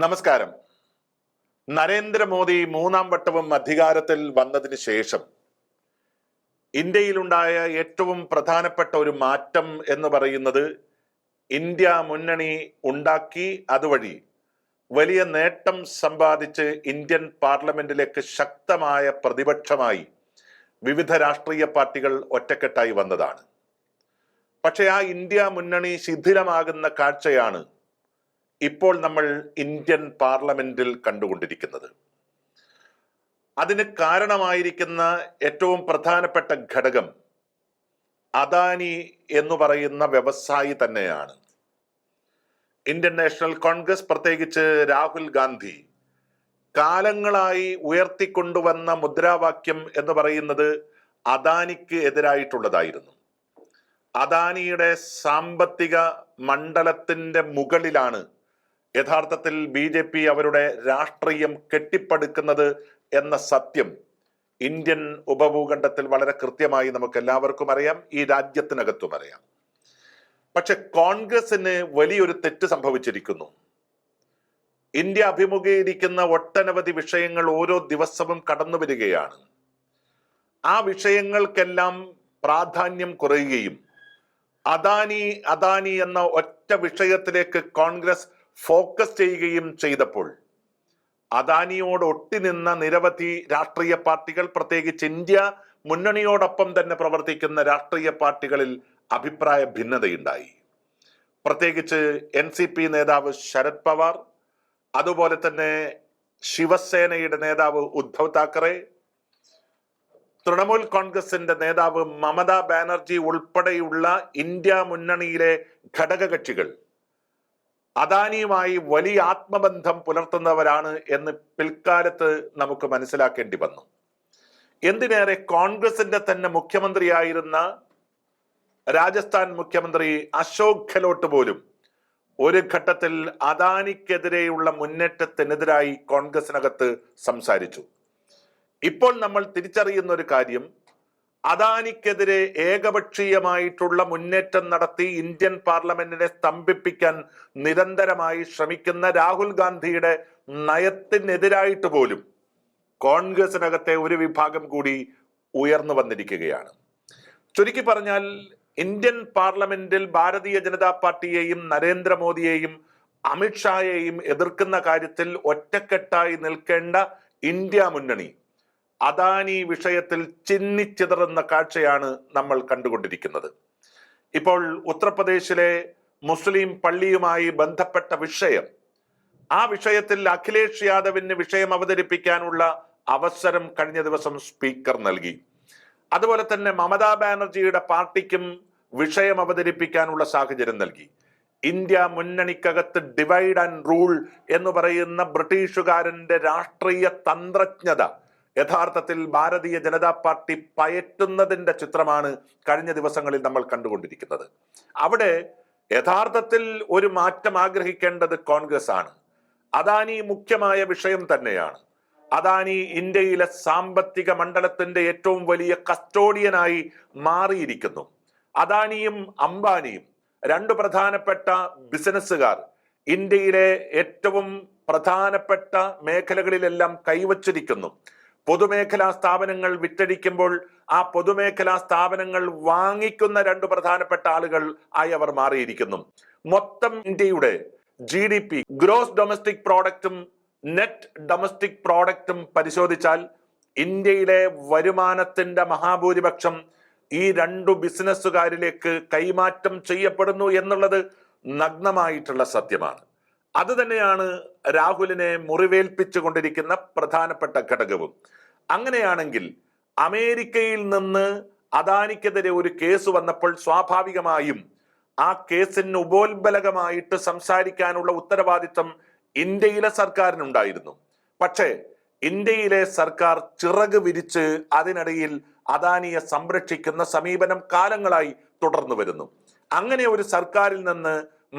നമസ്കാരം. നരേന്ദ്രമോദി മൂന്നാം വട്ടവും അധികാരത്തിൽ വന്നതിന് ശേഷം ഇന്ത്യയിലുണ്ടായ ഏറ്റവും പ്രധാനപ്പെട്ട ഒരു മാറ്റം എന്ന് പറയുന്നത് ഇന്ത്യ മുന്നണി ഉണ്ടാക്കി അതുവഴി വലിയ നേട്ടം സമ്പാദിച്ച് ഇന്ത്യൻ പാർലമെന്റിലേക്ക് ശക്തമായ പ്രതിപക്ഷമായി വിവിധ രാഷ്ട്രീയ പാർട്ടികൾ ഒറ്റക്കെട്ടായി വന്നതാണ്. പക്ഷെ ആ ഇന്ത്യ മുന്നണി ശിഥിലമാകുന്ന കാഴ്ചയാണ് ഇപ്പോൾ നമ്മൾ ഇന്ത്യൻ പാർലമെന്റിൽ കണ്ടുകൊണ്ടിരിക്കുന്നത്. അതിന് കാരണമായിരിക്കുന്ന ഏറ്റവും പ്രധാനപ്പെട്ട ഘടകം അദാനി എന്ന് പറയുന്ന വ്യവസായി തന്നെയാണ്. ഇന്ത്യൻ നാഷണൽ കോൺഗ്രസ് പ്രത്യേകിച്ച് രാഹുൽ ഗാന്ധി കാലങ്ങളായി ഉയർത്തിക്കൊണ്ടുവന്ന മുദ്രാവാക്യം എന്ന് പറയുന്നത് അദാനിക്ക് എതിരായിട്ടുള്ളതായിരുന്നു. അദാനിയുടെ സാമ്പത്തിക മണ്ഡലത്തിന്റെ മുകളിലാണ് യഥാർത്ഥത്തിൽ ബി ജെ പി അവരുടെ രാഷ്ട്രീയം കെട്ടിപ്പടുക്കുന്നത് എന്ന സത്യം ഇന്ത്യൻ ഉപഭൂഖണ്ഡത്തിൽ വളരെ കൃത്യമായി നമുക്ക് എല്ലാവർക്കും അറിയാം ഈ രാജ്യത്തിനകത്തും അറിയാം പക്ഷെ കോൺഗ്രസിന് വലിയൊരു തെറ്റ് സംഭവിച്ചിരിക്കുന്നു. ഇന്ത്യ അഭിമുഖീകരിക്കുന്ന ഒട്ടനവധി വിഷയങ്ങൾ ഓരോ ദിവസവും കടന്നു വരികയാണ്. ആ വിഷയങ്ങൾക്കെല്ലാം പ്രാധാന്യം കുറയുകയും അദാനി അദാനി എന്ന ഒറ്റ വിഷയത്തിലേക്ക് കോൺഗ്രസ് ഫോക്കസ് ചെയ്യുകയും ചെയ്തപ്പോൾ അദാനിയോട് ഒട്ടിനിന്ന നിരവധി രാഷ്ട്രീയ പാർട്ടികൾ പ്രത്യേകിച്ച് ഇന്ത്യ മുന്നണിയോടൊപ്പം തന്നെ പ്രവർത്തിക്കുന്ന രാഷ്ട്രീയ പാർട്ടികളിൽ അഭിപ്രായ ഭിന്നതയുണ്ടായി. പ്രത്യേകിച്ച് എൻ സി പി നേതാവ് ശരത് പവാർ അതുപോലെ തന്നെ ശിവസേനയുടെ നേതാവ് ഉദ്ധവ് താക്കറെ തൃണമൂൽ കോൺഗ്രസിന്റെ നേതാവ് മമതാ ബാനർജി ഉൾപ്പെടെയുള്ള ഇന്ത്യ മുന്നണിയിലെ ഘടകകക്ഷികൾ അദാനിയുമായി വലിയ ആത്മബന്ധം പുലർത്തുന്നവരാണ് എന്ന് പിൽക്കാലത്ത് നമുക്ക് മനസ്സിലാക്കേണ്ടി വന്നു. എന്തിനേറെ കോൺഗ്രസിന്റെ തന്നെ മുഖ്യമന്ത്രിയായിരുന്ന രാജസ്ഥാൻ മുഖ്യമന്ത്രി അശോക് ഗെഹ്ലോട്ട് പോലും ഒരു ഘട്ടത്തിൽ അദാനിക്കെതിരെയുള്ള മുന്നേറ്റത്തിനെതിരായി കോൺഗ്രസിനകത്ത് സംസാരിച്ചു. ഇപ്പോൾ നമ്മൾ തിരിച്ചറിയുന്ന ഒരു കാര്യം അദാനിക്കെതിരെ ഏകപക്ഷീയമായിട്ടുള്ള മുന്നേറ്റം നടത്തി ഇന്ത്യൻ പാർലമെന്റിനെ സ്തംഭിപ്പിക്കാൻ നിരന്തരമായി ശ്രമിക്കുന്ന രാഹുൽ ഗാന്ധിയുടെ നയത്തിനെതിരായിട്ട് പോലും കോൺഗ്രസിനകത്തെ ഒരു വിഭാഗം കൂടി ഉയർന്നു വന്നിരിക്കുകയാണ്. ചുരുക്കി പറഞ്ഞാൽ ഇന്ത്യൻ പാർലമെന്റിൽ ഭാരതീയ ജനതാ പാർട്ടിയെയും നരേന്ദ്രമോദിയെയും അമിത്ഷായെയും എതിർക്കുന്ന കാര്യത്തിൽ ഒറ്റക്കെട്ടായി നിൽക്കേണ്ട ഇന്ത്യ മുന്നണി അദാനി വിഷയത്തിൽ ചിന്നിച്ചിതറുന്ന കാഴ്ചയാണ് നമ്മൾ കണ്ടുകൊണ്ടിരിക്കുന്നത്. ഇപ്പോൾ ഉത്തർപ്രദേശിലെ മുസ്ലിം പള്ളിയുമായി ബന്ധപ്പെട്ട വിഷയം ആ വിഷയത്തിൽ അഖിലേഷ് യാദവിന് വിഷയം അവതരിപ്പിക്കാനുള്ള അവസരം കഴിഞ്ഞ ദിവസം സ്പീക്കർ നൽകി. അതുപോലെ തന്നെ മമതാ ബാനർജിയുടെ പാർട്ടിക്കും വിഷയം അവതരിപ്പിക്കാനുള്ള സാഹചര്യം നൽകി. ഇന്ത്യ മുന്നണിക്കകത്ത് ഡിവൈഡ് ആൻഡ് റൂൾ എന്ന് പറയുന്ന ബ്രിട്ടീഷുകാരന്റെ രാഷ്ട്രീയ തന്ത്രജ്ഞത യഥാർത്ഥത്തിൽ ഭാരതീയ ജനതാ പാർട്ടി പയറ്റുന്നതിന്റെ ചിത്രമാണ് കഴിഞ്ഞ ദിവസങ്ങളിൽ നമ്മൾ കണ്ടുകൊണ്ടിരിക്കുന്നത്. അവിടെ യഥാർത്ഥത്തിൽ ഒരു മാറ്റം ആഗ്രഹിക്കേണ്ടത് കോൺഗ്രസ് ആണ് അദാനി മുഖ്യമായ വിഷയം തന്നെയാണ്. അദാനി ഇന്ത്യയിലെ സാമ്പത്തിക മണ്ഡലത്തിന്റെ ഏറ്റവും വലിയ കസ്റ്റോഡിയനായി മാറിയിരിക്കുന്നു. അദാനിയും അംബാനിയും രണ്ട് പ്രധാനപ്പെട്ട ബിസിനസ്സുകാർ ഇന്ത്യയിലെ ഏറ്റവും പ്രധാനപ്പെട്ട മേഖലകളിലെല്ലാം കൈവച്ചിരിക്കുന്നു. പൊതുമേഖലാ സ്ഥാപനങ്ങൾ വിറ്റഴിക്കുമ്പോൾ ആ പൊതുമേഖലാ സ്ഥാപനങ്ങൾ വാങ്ങിക്കുന്ന രണ്ട് പ്രധാനപ്പെട്ട ആളുകൾ ആയി അവർ മാറിയിരിക്കുന്നു. മൊത്തം ഇന്ത്യയുടെ G D P gross domestic പ്രോഡക്റ്റും net domestic പ്രോഡക്റ്റും പരിശോധിച്ചാൽ ഇന്ത്യയിലെ വരുമാനത്തിന്റെ മഹാഭൂരിപക്ഷം ഈ രണ്ടു ബിസിനസ്സുകാരിലേക്ക് കൈമാറ്റം ചെയ്യപ്പെടുന്നു എന്നുള്ളത് നഗ്നമായിട്ടുള്ള സത്യമാണ്. അത് തന്നെയാണ് രാഹുലിനെ മുറിവേൽപ്പിച്ചു കൊണ്ടിരിക്കുന്ന പ്രധാനപ്പെട്ട ഘടകവും. അങ്ങനെയാണെങ്കിൽ അമേരിക്കയിൽ നിന്ന് അദാനിക്കെതിരെ ഒരു കേസ് വന്നപ്പോൾ സ്വാഭാവികമായും ആ കേസിന് ഉപോത്ബലകമായിട്ട് സംസാരിക്കാനുള്ള ഉത്തരവാദിത്തം ഇന്ത്യയിലെ സർക്കാരിനുണ്ടായിരുന്നു. പക്ഷേ ഇന്ത്യയിലെ സർക്കാർ ചിറക് വിരിച്ച് അതിനിടയിൽ അദാനിയെ സംരക്ഷിക്കുന്ന സമീപനം കാലങ്ങളായി തുടർന്നു വരുന്നു അങ്ങനെ ഒരു സർക്കാരിൽ നിന്ന്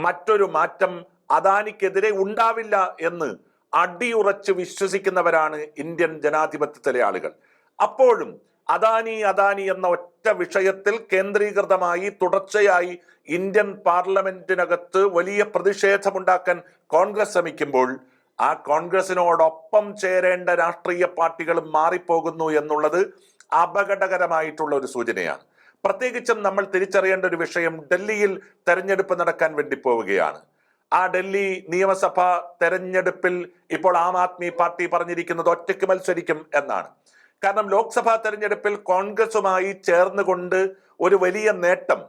മറ്റൊരു മാറ്റം അദാനിക്കെതിരെ ഉണ്ടാവില്ല എന്ന് അടിയുറച്ച് വിശ്വസിക്കുന്നവരാണ് ഇന്ത്യൻ ജനാധിപത്യത്തിലെ ആളുകൾ. അപ്പോഴും അദാനി അദാനി എന്ന ഒറ്റ വിഷയത്തിൽ കേന്ദ്രീകൃതമായി തുടർച്ചയായി ഇന്ത്യൻ പാർലമെന്റിനകത്ത് വലിയ പ്രതിഷേധമുണ്ടാക്കാൻ കോൺഗ്രസ് ശ്രമിക്കുമ്പോൾ ആ കോൺഗ്രസിനോടൊപ്പം ചേരേണ്ട രാഷ്ട്രീയ പാർട്ടികളും മാറിപ്പോകുന്നു എന്നുള്ളത് അപകടകരമായിട്ടുള്ള ഒരു സൂചനയാണ്. പ്രത്യേകിച്ചും നമ്മൾ തിരിച്ചറിയേണ്ട ഒരു വിഷയം ഡൽഹിയിൽ തെരഞ്ഞെടുപ്പ് നടക്കാൻ വേണ്ടി പോവുകയാണ്. ആ ഡൽഹി നിയമസഭാ തെരഞ്ഞെടുപ്പിൽ ഇപ്പോൾ ആം ആദ്മി പാർട്ടി പറഞ്ഞിരിക്കുന്നത് ഒറ്റയ്ക്ക് മത്സരിക്കും എന്നാണ്. കാരണം ലോക്സഭാ തെരഞ്ഞെടുപ്പിൽ കോൺഗ്രസുമായി ചേർന്നുകൊണ്ട് ഒരു വലിയ നേട്ടം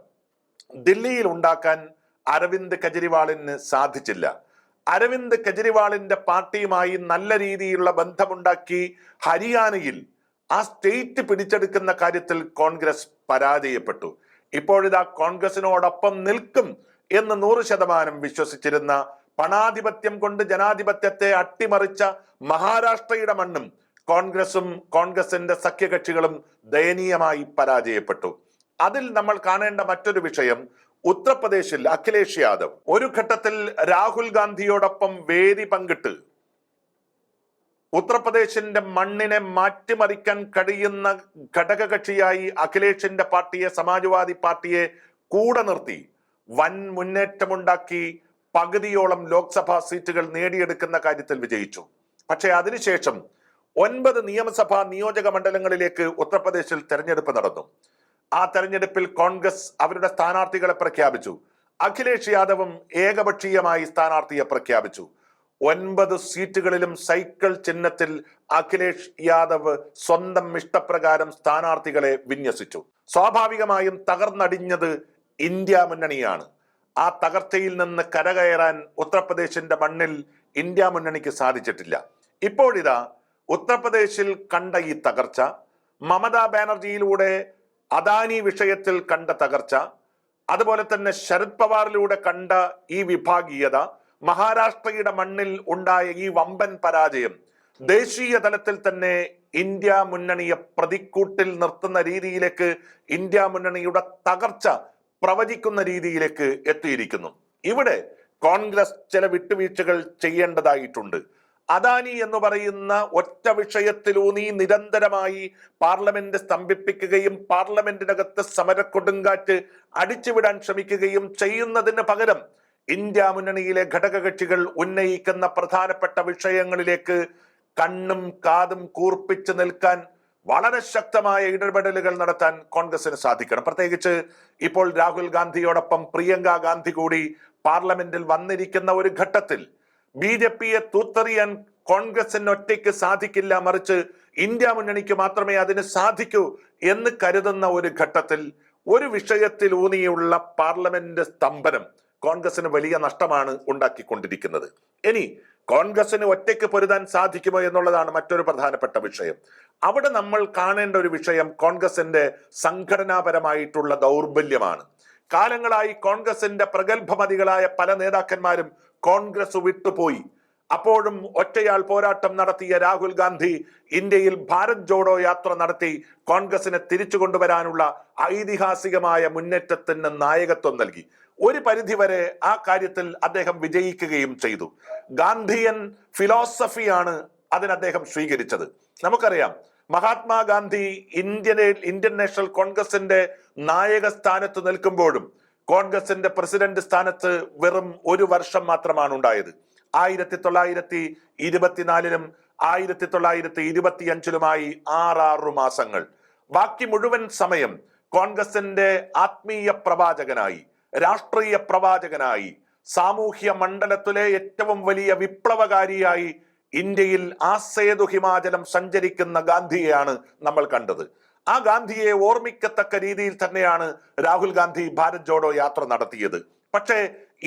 ദില്ലിയിൽ ഉണ്ടാക്കാൻ അരവിന്ദ് കെജ്രിവാളിന് സാധിച്ചില്ല. അരവിന്ദ് കെജ്രിവാളിന്റെ പാർട്ടിയുമായി നല്ല രീതിയിലുള്ള ബന്ധമുണ്ടാക്കി ഹരിയാനയിൽ ആ സ്റ്റേറ്റ് പിടിച്ചെടുക്കുന്ന കാര്യത്തിൽ കോൺഗ്രസ് പരാജയപ്പെട്ടു. ഇപ്പോഴിതാ കോൺഗ്രസിനോടൊപ്പം നിൽക്കും എന്ന് നൂറ് ശതമാനം വിശ്വസിച്ചിരുന്ന പണാധിപത്യം കൊണ്ട് ജനാധിപത്യത്തെ അട്ടിമറിച്ച മഹാരാഷ്ട്രയുടെ മണ്ണും കോൺഗ്രസും കോൺഗ്രസിന്റെ സഖ്യകക്ഷികളും ദയനീയമായി പരാജയപ്പെട്ടു. അതിൽ നമ്മൾ കാണേണ്ട മറ്റൊരു വിഷയം ഉത്തർപ്രദേശിൽ അഖിലേഷ് യാദവ്. ഒരു ഘട്ടത്തിൽ രാഹുൽ ഗാന്ധിയോടൊപ്പം വേദി പങ്കിട്ട് ഉത്തർപ്രദേശിന്റെ മണ്ണിനെ മാറ്റിമറിക്കാൻ കഴിയുന്ന ഘടകകക്ഷിയായി അഖിലേഷിന്റെ പാർട്ടിയെ സമാജ്വാദി പാർട്ടിയെ കൂടെ നിർത്തി. വൻ മുന്നേറ്റമുണ്ടാക്കി പകുതിയോളം ലോക്സഭാ സീറ്റുകൾ നേടിയെടുക്കുന്ന കാര്യത്തിൽ വിജയിച്ചു. പക്ഷേ അതിനുശേഷം ഒൻപത് നിയമസഭാ നിയോജക മണ്ഡലങ്ങളിലേക്ക് ഉത്തർപ്രദേശിൽ തെരഞ്ഞെടുപ്പ് നടന്നു. ആ തെരഞ്ഞെടുപ്പിൽ കോൺഗ്രസ് അവരുടെ സ്ഥാനാർത്ഥികളെ പ്രഖ്യാപിച്ചു. അഖിലേഷ് യാദവും ഏകപക്ഷീയമായി സ്ഥാനാർത്ഥിയെ പ്രഖ്യാപിച്ചു. ഒൻപത് സീറ്റുകളിലും സൈക്കിൾ ചിഹ്നത്തിൽ അഖിലേഷ് യാദവ് സ്വന്തം ഇഷ്ടപ്രകാരം സ്ഥാനാർത്ഥികളെ വിന്യസിച്ചു. സ്വാഭാവികമായും തകർന്നടിഞ്ഞത് ഇന്ത്യ മുന്നണിയാണ്. ആ തകർച്ചയിൽ നിന്ന് കരകയറാൻ ഉത്തർപ്രദേശിന്റെ മണ്ണിൽ ഇന്ത്യ മുന്നണിക്ക് സാധിച്ചിട്ടില്ല. ഇപ്പോഴിതാ ഉത്തർപ്രദേശിൽ കണ്ട ഈ തകർച്ച മമതാ ബാനർജിയിലൂടെ അദാനി വിഷയത്തിൽ കണ്ട തകർച്ച അതുപോലെ തന്നെ ശരത് പവാറിലൂടെ കണ്ട ഈ വിഭാഗീയത മഹാരാഷ്ട്രയുടെ മണ്ണിൽ ഉണ്ടായ ഈ വമ്പൻ പരാജയം ദേശീയ തലത്തിൽ തന്നെ ഇന്ത്യ മുന്നണിയെ പ്രതിക്കൂട്ടിൽ നിർത്തുന്ന രീതിയിലേക്ക് ഇന്ത്യ മുന്നണിയുടെ തകർച്ച പ്രവചിക്കുന്ന രീതിയിലേക്ക് എത്തിയിരിക്കുന്നു. ഇവിടെ കോൺഗ്രസ് ചില വിട്ടുവീഴ്ചകൾ ചെയ്യേണ്ടതായിട്ടുണ്ട്. അദാനി എന്ന് പറയുന്ന ഒറ്റ വിഷയത്തിലൂന്നി നിരന്തരമായി പാർലമെന്റ് സ്തംഭിപ്പിക്കുകയും പാർലമെന്റിനകത്ത് സമരക്കൊടുങ്കാറ്റ് അടിച്ചുവിടാൻ ശ്രമിക്കുകയും ചെയ്യുന്നതിന് പകരം ഇന്ത്യ മുന്നണിയിലെ ഘടകകക്ഷികൾ ഉന്നയിക്കുന്ന പ്രധാനപ്പെട്ട വിഷയങ്ങളിലേക്ക് കണ്ണും കാതും കൂർപ്പിച്ചു നിൽക്കാൻ വളരെ ശക്തമായ ഇടപെടലുകൾ നടത്താൻ കോൺഗ്രസിന് സാധിക്കണം. പ്രത്യേകിച്ച് ഇപ്പോൾ രാഹുൽ ഗാന്ധിയോടൊപ്പം പ്രിയങ്ക ഗാന്ധി കൂടി പാർലമെന്റിൽ വന്നിരിക്കുന്ന ഒരു ഘട്ടത്തിൽ ബി ജെ പിയെ തൂത്തെറിയാൻ കോൺഗ്രസിന് ഒറ്റയ്ക്ക് സാധിക്കില്ല മറിച്ച് ഇന്ത്യ മുന്നണിക്ക് മാത്രമേ അതിന് സാധിക്കൂ എന്ന് കരുതുന്ന ഒരു ഘട്ടത്തിൽ ഒരു വിഷയത്തിൽ ഊന്നിയുള്ള പാർലമെന്റ് സ്തംഭനം കോൺഗ്രസിന് വലിയ നഷ്ടമാണ് ഉണ്ടാക്കിക്കൊണ്ടിരിക്കുന്നത്. ഇനി കോൺഗ്രസിന് ഒറ്റയ്ക്ക് പൊരുതാൻ സാധിക്കുമോ എന്നുള്ളതാണ് മറ്റൊരു പ്രധാനപ്പെട്ട വിഷയം. അവിടെ നമ്മൾ കാണേണ്ട ഒരു വിഷയം കോൺഗ്രസിന്റെ സംഘടനാപരമായിട്ടുള്ള ദൗർബല്യമാണ്. കാലങ്ങളായി കോൺഗ്രസിന്റെ പ്രഗത്ഭമതികളായ പല നേതാക്കന്മാരും കോൺഗ്രസ് വിട്ടുപോയി. അപ്പോഴും ഒറ്റയാൾ പോരാട്ടം നടത്തിയ രാഹുൽ ഗാന്ധി ഇന്ത്യയിൽ ഭാരത് ജോഡോ യാത്ര നടത്തി കോൺഗ്രസിനെ തിരിച്ചു കൊണ്ടുവരാനുള്ള ഐതിഹാസികമായ മുന്നേറ്റത്തിന് നായകത്വം നൽകി. ഒരു പരിധിവരെ ആ കാര്യത്തിൽ അദ്ദേഹം വിജയിക്കുകയും ചെയ്തു. ഗാന്ധിയൻ ഫിലോസഫിയാണ് അതിന് അദ്ദേഹം സ്വീകരിച്ചത്. നമുക്കറിയാം മഹാത്മാഗാന്ധി ഇന്ത്യൻ ഇന്ത്യൻ നാഷണൽ കോൺഗ്രസിന്റെ നായക സ്ഥാനത്ത് നിൽക്കുമ്പോഴും കോൺഗ്രസിന്റെ പ്രസിഡന്റ് സ്ഥാനത്ത് വെറും ഒരു വർഷം മാത്രമാണ് ഉണ്ടായത് ആയിരത്തി തൊള്ളായിരത്തി ഇരുപത്തിനാലിലും ആയിരത്തി തൊള്ളായിരത്തി ഇരുപത്തി അഞ്ചിലുമായി ആറാറു മാസങ്ങൾ. ബാക്കി മുഴുവൻ സമയം കോൺഗ്രസിന്റെ ആത്മീയ പ്രവാചകനായി. രാഷ്ട്രീയ പ്രവാചകനായി സാമൂഹ്യ മണ്ഡലത്തിലെ ഏറ്റവും വലിയ വിപ്ലവകാരിയായി ഇന്ത്യയിൽ ആസേതു ഹിമാചലം സഞ്ചരിക്കുന്ന ഗാന്ധിയെയാണ് നമ്മൾ കണ്ടത്. ആ ഗാന്ധിയെ ഓർമ്മിക്കത്തക്ക രീതിയിൽ തന്നെയാണ് രാഹുൽ ഗാന്ധി ഭാരത് ജോഡോ യാത്ര നടത്തിയത്. പക്ഷേ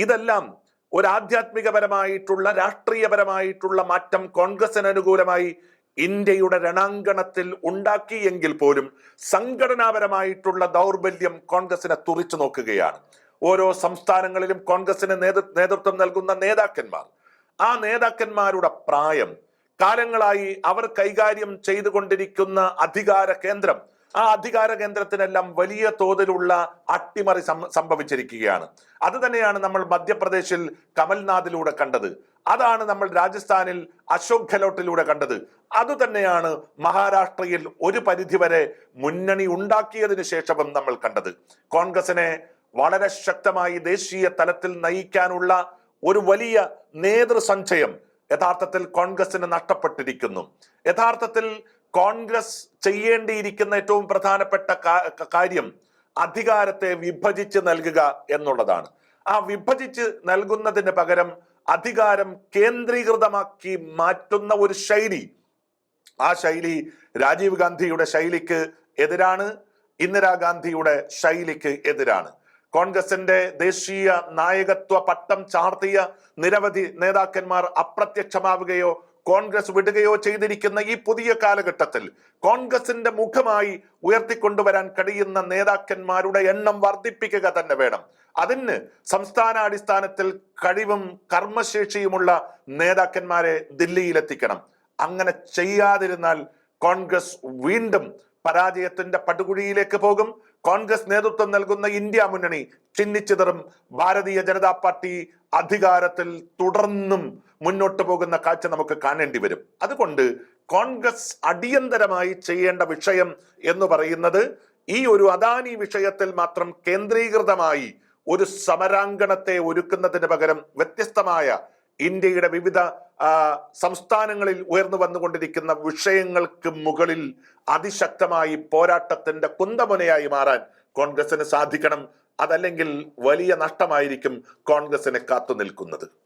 ഇതെല്ലാം ഒരു ആധ്യാത്മികപരമായിട്ടുള്ള രാഷ്ട്രീയപരമായിട്ടുള്ള മാറ്റം കോൺഗ്രസിന് അനുകൂലമായി ഇന്ത്യയുടെ രണാങ്കണത്തിൽ ഉണ്ടാക്കി എങ്കിൽ പോലും സംഘടനാപരമായിട്ടുള്ള ദൗർബല്യം കോൺഗ്രസിനെ തുറിച്ചു നോക്കുകയാണ്. ഓരോ സംസ്ഥാനങ്ങളിലും കോൺഗ്രസിന് നേതൃത്വം നൽകുന്ന നേതാക്കന്മാർ. ആ നേതാക്കന്മാരുടെ പ്രായം കാലങ്ങളായി അവർ കൈകാര്യം ചെയ്തുകൊണ്ടിരിക്കുന്ന അധികാര കേന്ദ്രം ആ അധികാര കേന്ദ്രത്തിനെല്ലാം വലിയ തോതിലുള്ള അട്ടിമറി സംഭവിച്ചിരിക്കുകയാണ്. അത് തന്നെയാണ് നമ്മൾ മധ്യപ്രദേശിൽ കമൽനാഥിലൂടെ കണ്ടത്. അതാണ് നമ്മൾ രാജസ്ഥാനിൽ അശോക് ഗെഹ്ലോട്ടിലൂടെ കണ്ടത്. അതുതന്നെയാണ് മഹാരാഷ്ട്രയിൽ ഒരു പരിധിവരെ മുന്നണി ഉണ്ടാക്കിയതിനു ശേഷവും നമ്മൾ കണ്ടത്. കോൺഗ്രസിനെ വളരെ ശക്തമായി ദേശീയ തലത്തിൽ നയിക്കാനുള്ള ഒരു വലിയ നേതൃസഞ്ചയം യഥാർത്ഥത്തിൽ കോൺഗ്രസിന് നഷ്ടപ്പെട്ടിരിക്കുന്നു. യഥാർത്ഥത്തിൽ കോൺഗ്രസ് ചെയ്യേണ്ടിയിരിക്കുന്ന ഏറ്റവും പ്രധാനപ്പെട്ട കാര്യം അധികാരത്തെ വിഭജിച്ച് നൽകുക എന്നുള്ളതാണ്. ആ വിഭജിച്ച് നൽകുന്നതിന് പകരം അധികാരം കേന്ദ്രീകൃതമാക്കി മാറ്റുന്ന ഒരു ശൈലി ആ ശൈലി രാജീവ് ഗാന്ധിയുടെ ശൈലിക്ക് എതിരാണ് ഇന്ദിരാഗാന്ധിയുടെ ശൈലിക്ക് എതിരാണ്. കോൺഗ്രസിന്റെ ദേശീയ നായകത്വ പട്ടം ചാർത്തിയ നിരവധി നേതാക്കന്മാർ അപ്രത്യക്ഷമാവുകയോ കോൺഗ്രസ് വിടുകയോ ചെയ്തിരിക്കുന്ന ഈ പുതിയ കാലഘട്ടത്തിൽ കോൺഗ്രസിന്റെ മുഖമായി ഉയർത്തിക്കൊണ്ടുവരാൻ കഴിയുന്ന നേതാക്കന്മാരുടെ എണ്ണം വർദ്ധിപ്പിക്കുക തന്നെ വേണം. അതിന് സംസ്ഥാന അടിസ്ഥാനത്തിൽ കഴിവും കർമ്മശേഷിയുമുള്ള നേതാക്കന്മാരെ ദില്ലിയിലെത്തിക്കണം. അങ്ങനെ ചെയ്യാതിരുന്നാൽ കോൺഗ്രസ് വീണ്ടും പരാജയത്തിന്റെ പടുകുഴിയിലേക്ക് പോകും. കോൺഗ്രസ് നേതൃത്വം നൽകുന്ന ഇന്ത്യ മുന്നണി ചിന്നിച്ചിതറും ഭാരതീയ ജനതാ പാർട്ടി അധികാരത്തിൽ തുടർന്നും മുന്നോട്ട് പോകുന്ന കാഴ്ച നമുക്ക് കാണേണ്ടി വരും. അതുകൊണ്ട് കോൺഗ്രസ് അടിയന്തരമായി ചെയ്യേണ്ട വിഷയം എന്ന് പറയുന്നത് ഈ ഒരു അദാനി വിഷയത്തിൽ മാത്രം കേന്ദ്രീകൃതമായി ഒരു സമരാങ്കണത്തെ ഒരുക്കുന്നതിന് പകരം വ്യത്യസ്തമായ ഇന്ത്യയുടെ വിവിധ സംസ്ഥാനങ്ങളിൽ ഉയർന്നു വന്നുകൊണ്ടിരിക്കുന്ന വിഷയങ്ങൾക്ക് മുകളിൽ അതിശക്തമായി പോരാട്ടത്തിന്റെ കുന്തമുനയായി മാറാൻ കോൺഗ്രസിന് സാധിക്കണം. അതല്ലെങ്കിൽ വലിയ നഷ്ടമായിരിക്കും കോൺഗ്രസിനെ കാത്തു നിൽക്കുന്നത്